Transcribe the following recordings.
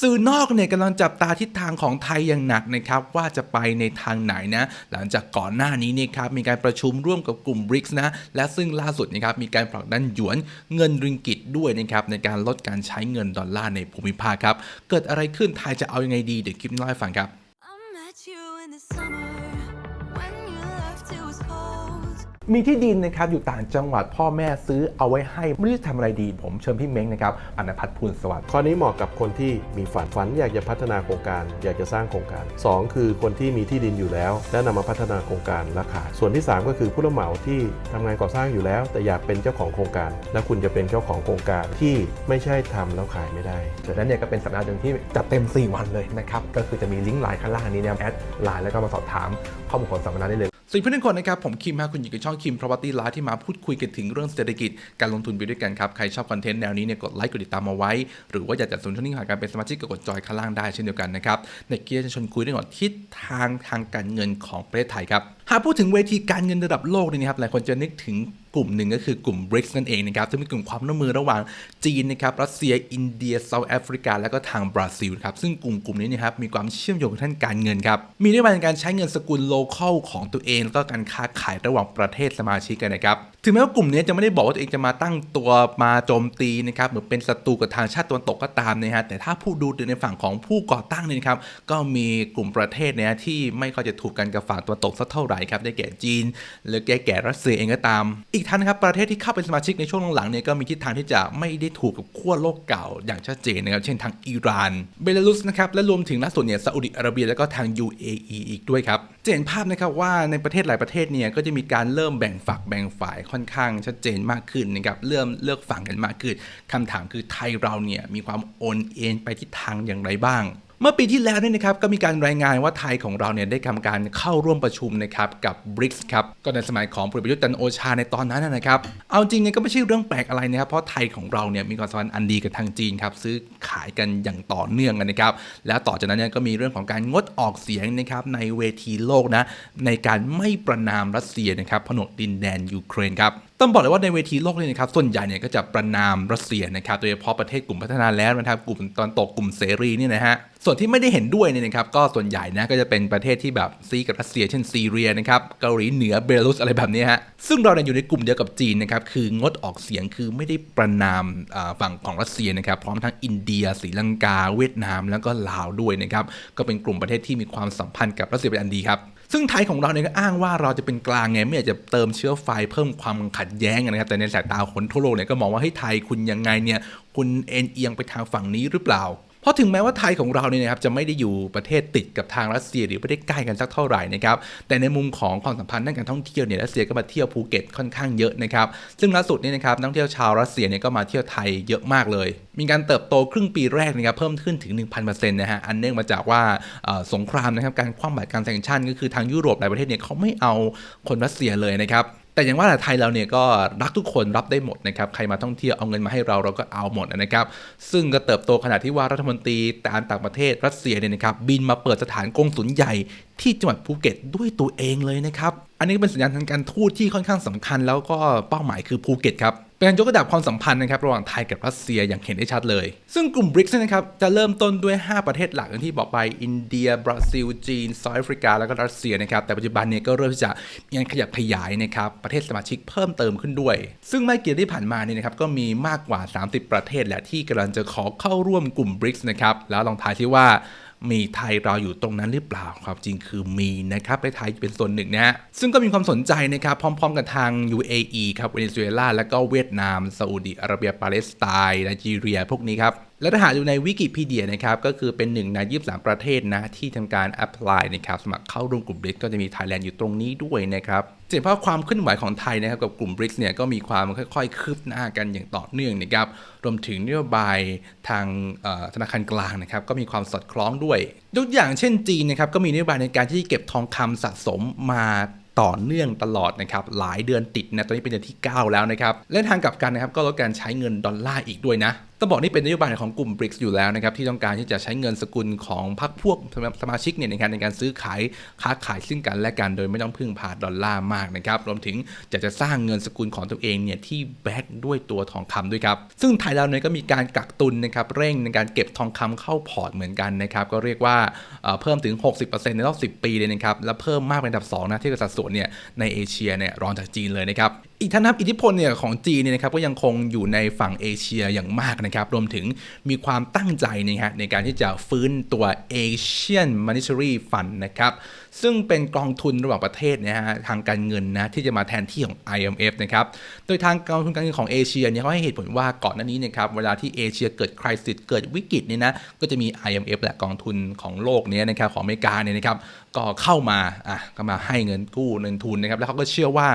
สื่อนอกเนี่ยกำลังจับตาทิศทางของไทยอย่างหนักนะครับว่าจะไปในทางไหนนะหลังจากก่อนหน้านี้เนี่ยครับมีการประชุมร่วมกับกลุ่มบริกส์นะและซึ่งล่าสุดนะครับมีการผลักดันหยวนเงินริงกิตด้วยนะครับในการลดการใช้เงินดอลลาร์ในภูมิภาคครับเกิดอะไรขึ้นไทยจะเอายังไงดีเดี๋ยวคลิปนี้เล่าให้ฟังครับ มีที่ดินนะครับอยู่ต่างจังหวัดพ่อแม่ซื้อเอาไว้ให้ไม่รู้จะทำอะไรดี ผมเชิญพี่เม้งนะครับอนันพัฒน์ภูลสวัสดิ์ข้อนี้เหมาะกับคนที่มีฝันฝันอยากจะพัฒนาโครงการ อยากจะสร้างโครงการ 2 คือคนที่มีที่ดินอยู่แล้ว และนำมาพัฒนาโครงการและขายส่วนที่ 3 ก็คือผู้รับเหมาที่ทำงานก่อสร้างอยู่แล้ว แต่อยากเป็นเจ้าของโครงการ และคุณจะเป็นเจ้าของโครงการที่ไม่ใช่ทำแล้วขายไม่ได้ฉะนั้นเนี่ยก็เป็นสัปดาห์หนึ่งที่จัดเต็ม 4 วันเลยนะครับก็คือจะมีลิงก์ไลน์ข้างล่างนี้เนี่ยแอดไลน์แล้วก็มาสอบถามข้อมูลของสัปดาห์ได้เลยสวัสดีเพื่อนทุกคนนะครับผมคิมฮะคุณอยู่กับช่องคิมพรวัตตี้ไลฟ์ที่มาพูดคุยกันถึงเรื่องเศรษฐกิจการลงทุนไปด้วยกันครับ ใครชอบคอนเทนต์แนวนี้เนี่ยกดไลค์กดติดตามมาไว้ หรือว่าอยากจะสนับสนุนช่องนี้หาการเป็นสมาชิกก็กดจอยข้างล่างได้เช่นเดียวกันนะครับในเกียร์จะชวนคุยเรื่องของทิศทางทางการเงินของประเทศไทยครับหากพูดถึงเวทีการเงินระดับโลกเนี่ยนะครับหลายคนจะนึกถึงกลุ่มหนึ่งก็คือกลุ่ม BRICS นั่นเองนะครับซึ่งเป็นกลุ่มความร่วมมือระหว่างจีนนะครับรัสเซีย อินเดียเซาท์แอฟริกา และก็ทางบราซิลครับซึ่งกลุ่มกลุ่มนี้นะครับมีความเชื่อมโยงกับท่างการเงินครับมีนโยบายในการใช้เงินสกุลโลเคอลของตัวเอง แล้วก็การค้าขายระหว่างประเทศสมาชิกกันนะครับ ถึงแม้ว่ากลุ่มนี้จะไม่ได้บอกว่าตัวเองจะมาตั้งตัวมาโจมตีนะครับเหมือนเป็นศัตรูกับทางชาติตะวันตกก็ตามนะฮะแต่ถ้าผู้ดูในฝั่งของผู้ก่อตั้งเนี่ยนะครับก็มีกลุ่มประเทศเนี่ยที่ไม่ค่อยจะถูกกันกับฝั่งตะวันตกสักเท่าไหร่ครับได้แก่จีน หรือแก่แก่รัสเซียเองก็ตาม อีกทั้นะครับประเทศที่เข้าเป็นสมาชิกในช่วงหลังๆเนี่ยก็มีทิศทางที่จะไม่ได้ถูกกับขั้วโลกเก่าอย่างชัดเจนนะครับเช่นทางอิหร่านเบลารุสนะครับและรวมถึงล่าสุดเนี่ยซาอุดิอาระเบียแล้วก็ทาง UAE อีกด้วยครับจะเห็นภาพนะครับว่าในประเทศหลายประเทศเนี่ยก็จะมีการเริ่มแบ่งฝักแบ่งฝ่ายค่อนข้างชัดเจนมากขึ้นนะครับเริ่มเลือกฝั่งกันมากขึ้นคำถามคือไทยเราเนี่ยมีความโอนเอ็นไปทิศทางอย่างไรบ้าง เมื่อปีที่แล้วเนี่ยนะครับก็มีการรายงานว่าไทยของเราเนี่ยได้ทำการเข้าร่วมประชุมนะครับกับ BRICS ครับก็ในสมัยของพลเอกประยุทธ์จันโอชาในตอนนั้นนะครับ เอาจริงเนี่ยก็ไม่ใช่เรื่องแปลกอะไรนะครับเพราะไทยของเราเนี่ยมีความสัมพันธ์อันดีกับทางจีนครับซื้อขายกันอย่างต่อเนื่องกันนะครับ แล้วต่อจากนั้นเนี่ยก็มีเรื่องของการงดออกเสียงนะครับในเวทีโลกนะในการไม่ประนามรัสเซียนะครับผนวกดินแดนยูเครนครับ ต้องบอกเลยว่าในเวทีโลกเลยนะครับ ส่วนใหญ่เนี่ยก็จะประนามรัสเซียนะครับ โดยเฉพาะประเทศกลุ่มพัฒนาแล้วนะครับ กลุ่มตอนตกกลุ่มเสรีเนี่ยนะฮะ ส่วนที่ไม่ได้เห็นด้วยเนี่ยนะครับ ก็ส่วนใหญ่นะก็จะเป็นประเทศที่แบบซีกับรัสเซีย เช่นซีเรียนะครับ เกาหลีเหนือ เบลารุสอะไรแบบนี้ฮะ ซึ่งเราเนี่ยอยู่ในกลุ่มเดียวกับจีนนะครับ คืองดออกเสียง คือไม่ได้ประนามฝั่งของรัสเซียนะครับ พร้อมทั้งอินเดียศรีลังกา เวียดนาม แล้วก็ลาวด้วยนะครับ ก็เป็นกลุ่มประเทศที่มีความสัมพันธ์กับรัสเซียเป็นอันดีครับ ซึ่งไทยของเราเนี่ยก็อ้างว่าเราจะเป็นกลางไงไม่อยากจะเติมเชื้อไฟเพิ่มความขัดแย้งนะครับแต่ในสายตาคนทั่วโลกเนี่ยก็มองว่าให้ไทยคุณยังไงเนี่ยคุณเอ็นเอียงไปทางฝั่งนี้หรือเปล่า เพราะถึงแม้ว่าไทยของเราเนี่ยนะครับจะไม่ได้อยู่ประเทศติดกับทางรัสเซียหรือไม่ได้ใกล้กันสักเท่าไหร่นะครับแต่ในมุมของความสัมพันธ์ด้านการท่องเที่ยวเนี่ยรัสเซียก็มาเที่ยวภูเก็ตค่อนข้างเยอะนะครับซึ่งล่าสุดนี่นะครับนักท่องเที่ยวชาวรัสเซียเนี่ยก็มาเที่ยวไทยเยอะมากเลย มีการเติบโตครึ่งปีแรกนะครับเพิ่มขึ้นถึง 1,000%นะฮะอันเนื่องมาจากว่าสงครามนะครับการคว่ำบาตรการแซงชั่นก็คือทางยุโรปหลายประเทศเนี่ยเขาไม่เอาคนรัสเซียเลยนะครับ แต่อย่างว่าแต่ไทยเราเนี่ยก็รักทุกคนรับได้หมดนะครับ ใครมาท่องเที่ยวเอาเงินมาให้เราเราก็เอาหมดนะครับ ซึ่งก็เติบโตขนาดที่ว่ารัฐมนตรีการต่างประเทศรัสเซียเนี่ยนะครับบินมาเปิดสถานกงสุลใหญ่ที่จังหวัดภูเก็ตด้วยตัวเองเลยนะครับ อันนี้เป็นสัญญาณทางการทูตที่ค่อนข้างสำคัญ แล้วก็เป้าหมายคือภูเก็ตครับเป็นการยกระดับความสัมพันธ์นะครับระหว่างไทยกับรัสเซียอย่างเห็นได้ชัดเลย ซึ่งกลุ่ม BRICS นะครับจะเริ่มต้นด้วย 5 ประเทศหลักอย่างที่บอกไปอินเดีย บราซิล จีนเซาท์แอฟริกา แล้วก็รัสเซียนะครับแต่ปัจจุบันเนี่ยก็เริ่มที่จะมีการขยับขยายนะครับประเทศสมาชิกเพิ่มเติมขึ้นด้วย ซึ่งไม่กี่เดือนที่ผ่านมาเนี่ยนะครับก็มีมากกว่า 30 ประเทศแหละที่กำลังจะขอเข้าร่วมกลุ่ม BRICS นะครับแล้วลองทายซิว่า มีไทยเราอยู่ตรงนั้นหรือเปล่าความจริงคือมีนะครับประไทยเป็นส่วนหนึ่งนะฮะซึ่งก็มีความสนใจนะครับพร้อม ๆ กับทาง UAE ครับเวเนซุเอลาและก็เวียดนามซาอุดิอาระเบียปาเลสไตน์ไนจีเรียพวกนี้ครับ และถ้าหากดูในวิกิพีเดียนะครับก็คือเป็นหนึ่งใน23 ประเทศนะที่ทำการ apply นะครับสมัครเข้าร่วมกลุ่ม BRICS ก็จะมีไทยแลนด์อยู่ตรงนี้ด้วยนะครับเห็นว่าความเคลื่อนไหวของไทยนะครับกับกลุ่ม BRICS เนี่ยก็มีความค่อยๆคืบหน้ากันอย่างต่อเนื่องนะครับรวมถึงนโยบายทางธนาคารกลางนะครับก็มีความสอดคล้องด้วยยกอย่างเช่นจีนนะครับก็มีนโยบายในการที่เก็บทองคำสะสมมาต่อเนื่องตลอดนะครับหลายเดือนติดนะตอนนี้เป็นเดือนที่ 9 แล้วนะครับและทางกลับกันนะครับก็ลดการใช้เงินดอลลาร์อีกด้วยนะต้องบอกนี่เป็นนโยบายของกลุ่ม BRICS อยู่แล้วนะครับที่ต้องการที่จะใช้เงินสกุลของพรรคพวกสมาชิกเนี่ยในการในการซื้อขายค้าขายซึ่งกันและกันโดยไม่ต้องพึ่งพาดอลลาร์มากนะครับรวมถึงจะจะสร้างเงินสกุลของตัวเองเนี่ยที่แบ็กด้วยตัวทองคำด้วยครับซึ่งไทยเราเนี่ยก็มีการกักตุนนะครับเร่งในการเก็บทองคำเข้าพอร์ตเหมือนกันนะครับก็เรียกว่าเพิ่มถึง 60%ในรอบ 10 ปีเลยนะครับและเพิ่มมากเป็นอันดับสองนะที่สัดส่วนเนี่ยในเอเชียเนี่ยรองจากจีนเลยนะครับอีกท่านครับอิทธิพลเนี่ยของจีนเนี่ยนะครับก็ยังคงอยู่ในฝั่งเอเชียอย่างมากนะครับ รวมถึงมีความตั้งใจนะฮะในการที่จะฟื้นตัว Asian Monetary Fund นะครับ ซึ่งเป็นกองทุนระหว่างประเทศนะฮะทางการเงินนะที่จะมาแทนที่ของ IMF นะครับโดยทางกองทุนการเงินของเอเชียเนี่ยเขาให้เหตุผลว่าก่อนหน้านี้นะครับเวลาที่เอเชียเกิดคริสิสเกิดวิกฤตเนี่ยนะก็จะมี IMF แหละกองทุนของโลกเนี้นะครับของอเมริกาเนี่ยนะครับก็เข้ามาอะก็มาให้เงินกู้เงินทุนนะครับแล้วเขาก็เชื่อว่า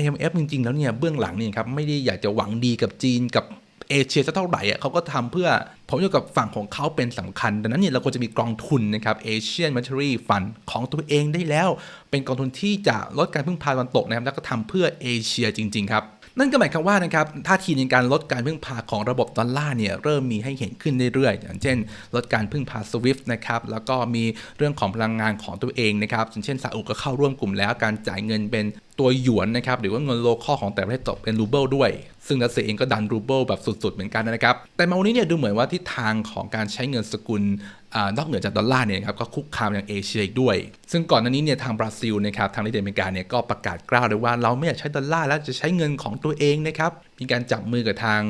IMF จริงๆ แล้วเนี่ยเบื้องหลังเนี่ยครับไม่ได้อยากจะหวังดีกับจีนกับ เอเชียสักเท่าไหร่อะเขาก็ทำเพื่อผลประโยชน์กับฝั่งของเขาเป็นสำคัญ ดังนั้นเนี่ยเราควรจะมีกองทุนนะครับ Asian Monetary Fund ของตัวเองได้แล้ว เป็นกองทุนที่จะลดการพึ่งพาตะวันตกนะครับแล้วก็ทำเพื่อเอเชียจริง ๆ ครับนั่นก็หมายความว่านะครับท่าทีในการลดการพึ่งพาของระบบดอลลาร์เนี่ยเริ่มมีให้เห็นขึ้นเรื่อยๆ อย่างเช่น ลดการพึ่งพา SWIFT นะครับแล้วก็มีเรื่องของพลังงานของตัวเองนะครับเช่นซาอุก็เข้าร่วมกลุ่มแล้วการจ่ายเงินเป็น ตัวหยวนนะครับหรือว่าเงินโลคอลของแต่ประเทศตกเป็นรูเบิลด้วย ซึ่งรัสเซียเองก็ดันรูเบิลแบบสุดๆ เหมือนกันนะครับ แต่มาวันนี้เนี่ยดูเหมือนว่าทิศทางของการใช้เงินสกุลอานอกเหนือจากดอลลาร์เนี่ยนะครับก็คุกคามอย่างเอเชียอีกด้วย ซึ่งก่อนหน้านี้เนี่ยทางบราซิลนะครับทางนิติอเมริกาเนี่ยก็ประกาศกล้าวเลยว่าเราไม่อยากใช้ดอลลาร์แล้วจะใช้เงินของตัวเองนะครับมีการจับมือกับทาง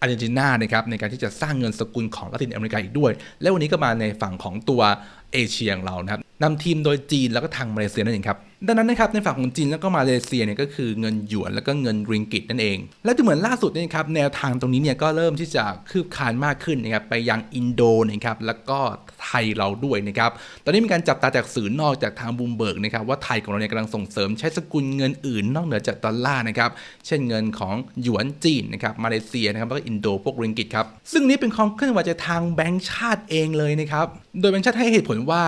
อาร์เจนตินานะครับในการที่จะสร้างเงินสกุลของละตินอเมริกาอีกด้วย และวันนี้ก็มาในฝั่งของตัวเอเชียของเรานะครับนำทีมโดยจีนแล้วก็ทางมาเลเซียนั่นเองครับดังนั้นนะครับในฝั่งของจีนแล้วก็มาเลเซียเนี่ยก็คือเงินหยวนแล้วก็เงินริงกิตนั่นเอง และดูเหมือนล่าสุดนี่นะครับแนวทางตรงนี้เนี่ยก็เริ่มที่จะคืบคลานมากขึ้นนะครับไปยังอินโดนะครับแล้วก็ไทยเราด้วยนะครับตอนนี้มีการจับตาจากสื่อนอกจากทางบูมเบิร์กนะครับว่าไทยของเราเนี่ยกำลังส่งเสริมใช้สกุลเงินอื่นนอกเหนือจากดอลลาร์นะครับเช่นเงินของหยวนจีนนะครับมาเลเซียนะครับแล้วก็อินโดพวกริงกิตครับซึ่งนี้เป็นความเคลื่อนไหวจากทางแบงก์ชาติเองเลยนะครับโดยแบงก์ชาติให้เหตุผลว่า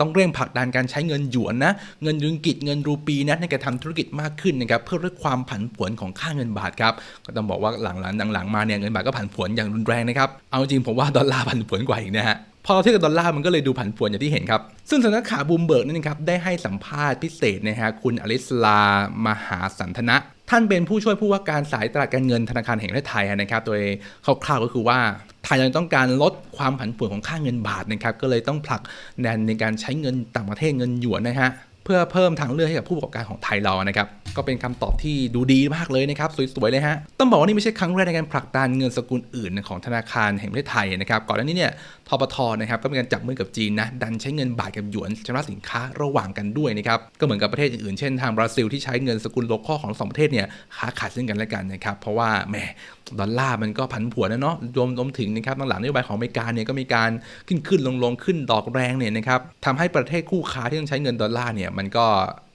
ต้องเร่งผลักดันการใช้เงินหยวนนะเงินริงกิตเงินรูปีนะในการทำธุรกิจมากขึ้นนะครับเพื่อลดความผันผวนของค่าเงินบาทครับก็ต้องบอกว่าหลังๆหลังๆมาเนี่ยเงินบาทก็ผันผวนอย่างรุนแรงนะครับเอาจริงผมว่าดอลลาร์ผันผวนกว่าอีกนะฮะพอเราเทียบกับดอลลาร์มันก็เลยดูผันผวนอย่างที่เห็นครับ ซึ่งสำนักข่าวบูมเบิร์กนี่นครับได้ให้สัมภาษณ์พิเศษนะฮะคุณอลิสลามหาสันทนะ ท่านเป็นผู้ช่วยผู้ว่าการสายตลาดการเงินธนาคารแห่งประเทศไทยนะครับโดยคร่าวๆก็คือว่าไทยเราต้องการลดความผันผวนของค่าเงินบาทนะครับก็เลยต้องผลักดันในการใช้เงินต่างประเทศเงินหยวนนะฮะเพื่อเพิ่มทางเลือกให้กับผู้ประกอบการของไทยเรานะครับ ก็เป็นคำตอบที่ดูดีมากเลยนะครับ สวย ๆ เลยฮะ ต้องบอกว่านี่ไม่ใช่ครั้งแรกในการผลักดันเงินสกุลอื่นของธนาคารแห่งประเทศไทยนะครับก่อนหน้านี้เนี่ยทปทนะครับก็มีการจับมือกับจีนนะดันใช้เงินบาทกับหยวนชำระสินค้าระหว่างกันด้วยนะครับก็เหมือนกับประเทศอื่นๆเช่นทางบราซิลที่ใช้เงินสกุลโลคอลของสองประเทศเนี่ยค้าขายซึ่งกันและกันนะครับเพราะว่าแหมดอลลาร์มันก็ผันผวนนะเนาะรวมรวมถึงนะครับหลังนโยบายของอเมริกาเนี่ยก็มีการขึ้นขึ้นลงลงๆขึ้นดอกแรงเนี่ยนะครับทำให้ประเทศคู่ค้าที่ต้องใช้เงินดอลลาร์เนี่ยมันก็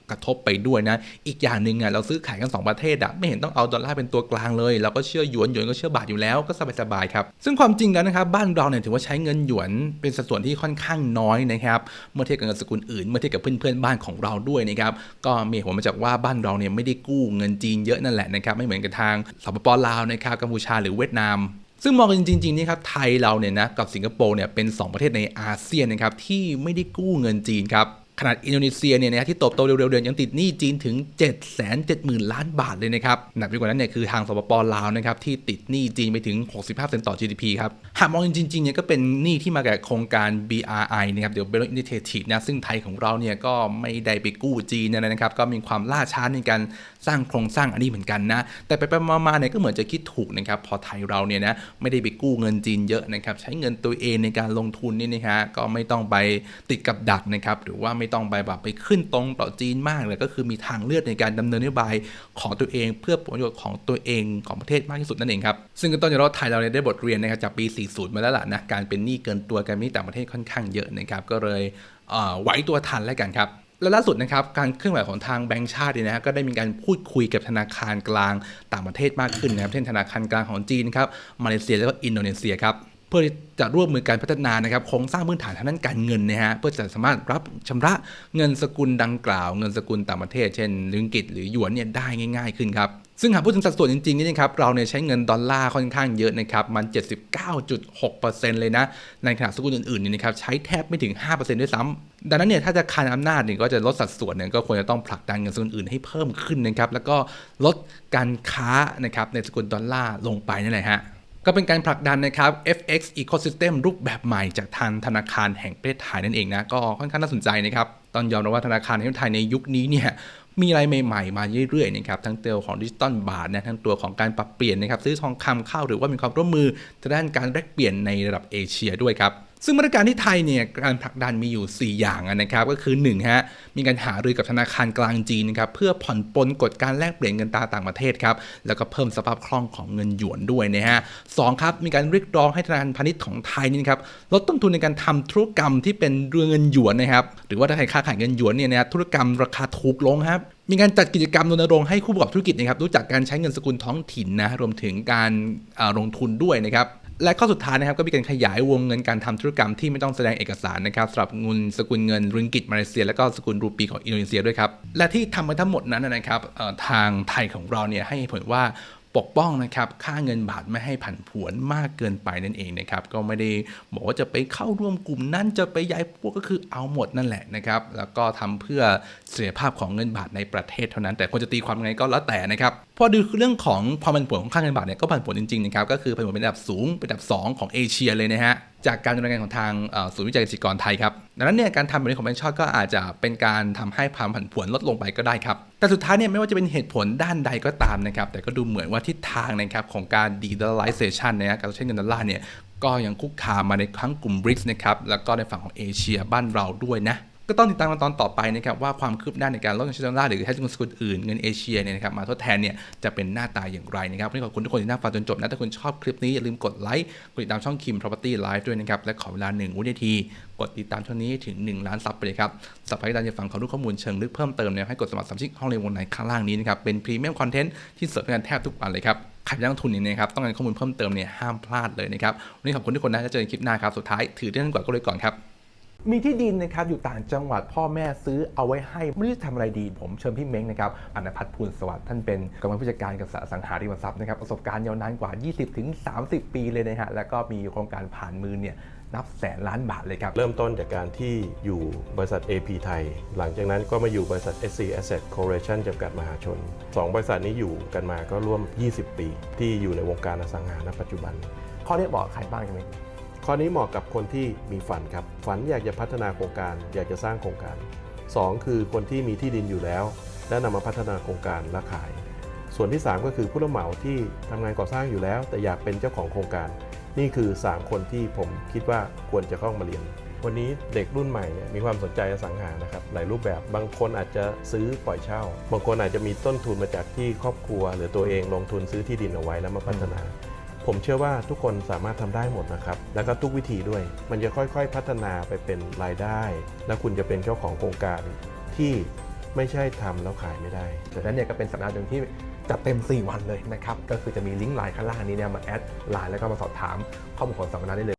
กระทบไปด้วยนะ อีกอย่างหนึ่งอะเราซื้อขายกัน 2 ประเทศอะไม่เห็นต้องเอาดอลลาร์เป็นตัวกลางเลย เราก็เชื่อหยวนหยวนก็เชื่อบาทอยู่แล้วก็สบายๆครับ ซึ่งความจริงแล้วนะครับบ้านเราเนี่ยถือว่าใช้เงินหยวนเป็นสัดส่วนที่ค่อนข้างน้อยนะครับเมื่อเทียบกับเงินสกุลอื่น เมื่อเทียบกับเพื่อนๆบ้านของเราด้วยนะครับก็มีหตุผลมาจากว่าบ้านเราเนี่ยไม่ได้กู้เงินจีนเยอะนั่นแหละนะครับไม่เหมือนกับทางสปปลาวนะครับกัมพูชาหรือเวียดนามซึ่งมองกันจริงๆนี่ครับไทยเราเนี่ยนะกับสิงคโปร์เนี่ยเป็น 2 ประเทศในอาเซียนนะครับที่ไม่ได้กู้เงินจีนครับ ขนาดอินโดนีเซียเนี่ยนะที่โตบโตเร็วๆเดือนยังติดหนี้จีนถึง 7 7 0 0 0 0 ล้านบาทเลยนะครับหนักไปกว่านั้นเนี่ยคือทางสปปลาวนะครับที่ติดหนี้จีนไปถึง 65%ต่อ GDP ครับ หากมองจริงๆเนี่ยก็เป็นหนี้ที่มาจากโครงการ BRI นะครับเดี๋ยว Belt Initiative นะซึ่งไทยของเราเนี่ยก็ไม่ได้ไปกู้จีนนะครับก็มีความล่าช้าในการสร้างโครงสร้างอันนี้เหมือนกันนะแต่ไปไปๆมาๆเนี่ยก็เหมือนจะคิดถูกนะครับพอไทยเราเนี่ยนะไม่ได้ไปกู้เงินจีนเยอะนะครับใช้เงินตัวเองในการลงทุนนี่นะฮะก็ไม่ต้องไปติดกับดักนะครับหรือว่าไม่ต้องไปแบบไปขึ้นตรงต่อจีนมากเลยก็คือมีทางเลือกในการดำเนินนโยบายของตัวเอง เพื่อผลประโยชน์ของตัวเองของประเทศมากที่สุดนั่นเองครับซึ่งก็ต้องยอมรับไทยเราได้บทเรียนนะครับจากปี 40 มาแล้วล่ะนะการเป็นหนี้เกินตัวการมีหนี้ต่างประเทศค่อนข้างเยอะนะครับก็เลยเไหวตัวทันแล้วกันครับและล่าสุดนะครับการเคลื่อนไหวของทางแบงก์ชาติเนี่ยนะก็ได้มีการพูดคุยกับธนาคารกลางต่างประเทศมากขึ้นนะครับเช่นธนาคารกลางของจีนครับมาเลเซียแล้วก็อินโดนีเซียครับ พื่อจะร่วมมือการพัฒนานะครับโครงสร้างพื้นฐานทางด้านการเงินนะฮะเพื่อจะสามารถรับชำระเงินสกุลดังกล่าว เงินสกุลต่างประเทศ เช่นลิงกิตหรือหยวนเนี่ยได้ง่าย ๆขึ้นครับซึ่งหากพูดถึงสัดส่วนจริงๆนี่นะครับเราเนี่ยใช้เงินดอลลาร์ค่อนข้างเยอะนะครับมัน 79.6%เลยนะ ในขณะสกุลอื่นๆเนี่ยนะครับใช้แทบไม่ถึง 5%ด้วยซ้ำดังนั้นเนี่ยถ้าจะคานอำนาจเนี่ยก็จะลดสัดส่วนเนี่ยก็ควรจะต้องผลักดันเงินสกุลอื่นให้เพิ่มขึ้นนะครับแล้วก็ลดการค้านะครับในสกุลดอลลาร์ลงไปนั่นแหละฮะ ก็เป็นการผลักดันนะครับ FX Ecosystem รูปแบบใหม่จากทางธนาคารแห่งประเทศไทยนั่นเองนะ ก็ค่อนข้างน่าสนใจนะครับต้องยอมรับว่าธนาคารแห่งประเทศไทยในยุคนี้เนี่ยมีอะไรใหม่ๆ มาเรื่อยๆนะครับทั้งตัวของดิจิตอลบาทนะทั้งตัวของการปรับเปลี่ยนนะครับซื้อทองคำเข้าหรือว่ามีความร่วมมือทางด้านการแลกเปลี่ยนในระดับเอเชียด้วยครับ ซึ่งมาตรการที่ไทยเนี่ยการผลักดันมีอยู่ 4 อย่างนะครับก็คือ1ฮะมีการหารือกับธนาคารกลางจีนนะครับเพื่อผ่อนปลนกฎการแลกเปลี่ยนเงินตราต่างประเทศครับแล้วก็เพิ่มสภาพคล่องของเงินหยวนด้วยนะฮะสครับมีการเรียกร้องให้ธนาคารพาณิชย์ของไทยนี่ครับลดต้นทุนในการทำธุรกรรมที่เป็นเรื่องเงินหยวนนะครับหรือว่าถ้าใครค้าขายเงินหยวนเนี่ยนะธุรกรรมราคาถูกลงครับมีการจัดกิจกรรมรณรงค์ให้ผู้ประกอบธุรกิจนะครับรู้จักการใช้เงินสกุลท้องถิ่นนะรวมถึงการลงทุนด้วยนะครับ และข้อสุดท้ายนะครับก็มีการขยายวงเงินการทำธุรกรรมที่ไม่ต้องแสดงเอกสารนะครับสำหรับเงินสกุลเงินริงกิตมาเลเซีย และก็สกุลรูปีของอินโดนีเซียด้วยครับและที่ทำไปทั้งหมดนั้นนะครับทางไทยของเราเนี่ยให้ผลว่า ปกป้องนะครับค่าเงินบาทไม่ให้ผันผวนมากเกินไปนั่นเองนะครับก็ไม่ได้บอกว่าจะไปเข้าร่วมกลุ่มนั้นจะไปย้ายพวกก็คือเอาหมดนั่นแหละนะครับแล้วก็ทำเพื่อเสถียรภาพของเงินบาทในประเทศเท่านั้น แต่คนจะตีความยังไงก็แล้วแต่นะครับพอดูเรื่องของความผันผวนของค่าเงินบาทเนี่ยก็ผันผวนจริงๆนะครับก็คือผันผวนเป็นอันดับสูงเป็นอันดับ 2 ของเอเชียเลยนะฮะจากการดำเนินงานของทางศูนย์วิจัยเกษตรกรไทยครับดังนั้นเนี่ยการทำแบบนี้ของแบงก์ชาติก็อาจจะเป็นการทำให้ความผันผวนลดลงไปก็ได้ครับ แต่สุดท้ายเนี่ยไม่ว่าจะเป็นเหตุผลด้านใดก็ตามนะครับ แต่ก็ดูเหมือนว่าทิศทางนะครับของการ de-dollarization นะการใช้เงินดอลลาร์เนี่ยก็ยังคุกคามมาในครั้งกลุ่มบริกส์นะครับแล้วก็ในฝั่งของเอเชียบ้านเราด้วยนะ ก็ต้องติดตามกันตอนต่อไปนะครับว่าความคืบหน้าในการลดเงินช้ดอลลาร์หรือใช้เงินสกุลอื่นเงินเอเชียเนี่ยนะครับมาทดแทนเนี่ยจะเป็นหน้าตาอย่างไรนะครับวันนี้ขอบคุณทุกคนที่นั่งฟังจนจบนะถ้าคุณชอบคลิปนี้อย่าลืมกดไลค์กดติดตามช่องคิม property live ด้วยนะครับและขอเวลา1วินาที กดติดตามช่องนี้ถึง 1 ล้านซับไปเลยครับสับให้ดันจะฟังเขาวรู้ข้อมูลเชิงลึกเพิ่มเติมเนี่ยให้กดสมัครสมาชิกห้องเรียนวงในข้างล่างนี้นะครับเป็นพรีเมียมคอนเทนต์ที่เสิร์ฟให้กันแทบทุกวันเลยครับใครจะลงทุนเนี่ยนะครับต้องการข้อมูลเพิ่มเติมเนี่ยห้ามพลาดเลยนะครับวันนี้ขอบคุณทุกคนนะแล้วเจอกันคลิปหน้าครับสุดท้ายถือเรื่องกว่าก็เลยก่อนครับ มีที่ดินนะครับอยู่ต่างจังหวัดพ่อแม่ซื้อเอาไว้ให้ไม่รู้จะทำอะไรดี ผมเชิญพี่เม้งนะครับอนันพัฒน์ภูลสวัสดิ์ท่านเป็นกรรมการผู้จัดการกับอสังหาริมทรัพย์นะครับประสบการณ์ยาวนานกว่า 20-30 ปีเลยนะฮะแล้วก็มีโครงการผ่านมือเนี่ยนับแสนล้านบาทเลยครับ เริ่มต้นจากการที่อยู่บริษัท AP ไทย หลังจากนั้นก็มาอยู่บริษัท SC Asset Corporation จำกัดมหาชน 2 บริษัทนี้อยู่กันมาก็ร่วม 20 ปี ที่อยู่ในวงการอสังหาณปัจจุบัน ข้อนี้บอกใครบ้างใช่ไหม ข้อนี้เหมาะกับคนที่มีฝันครับ ฝันอยากจะพัฒนาโครงการ อยากจะสร้างโครงการ 2 คือคนที่มีที่ดินอยู่แล้ว และนำมาพัฒนาโครงการและขาย ส่วนที่ 3 ก็คือผู้รับเหมาที่ทำงานก่อสร้างอยู่แล้ว แต่อยากเป็นเจ้าของโครงการ นี่คือ 3 คนที่ผมคิดว่าควรจะเข้ามาเรียน วันนี้เด็กรุ่นใหม่เนี่ยมีความสนใจอสังหานะครับหลายรูปแบบบางคนอาจจะซื้อปล่อยเช่า บางคนอาจจะมีต้นทุนมาจากที่ครอบครัว หรือตัวเองลงทุนซื้อที่ดินเอาไว้แล้วมาพัฒนา ผมเชื่อว่าทุกคนสามารถทำได้หมดนะครับ แล้วก็ทุกวิธีด้วย มันจะค่อยๆ พัฒนาไปเป็นรายได้ และคุณจะเป็นเจ้าของโครงการที่ไม่ใช่ทำแล้วขายไม่ได้ดังนั้นเนี่ยก็เป็นสัปดาห์หนึ่งที่จัดเต็ม 4 วันเลยนะครับ ก็คือจะมีลิงก์ไลน์ข้างล่างนี้เนี่ยมาแอดไลน์แล้วก็มาสอบถามข้อมูลของสัมมนาได้เลย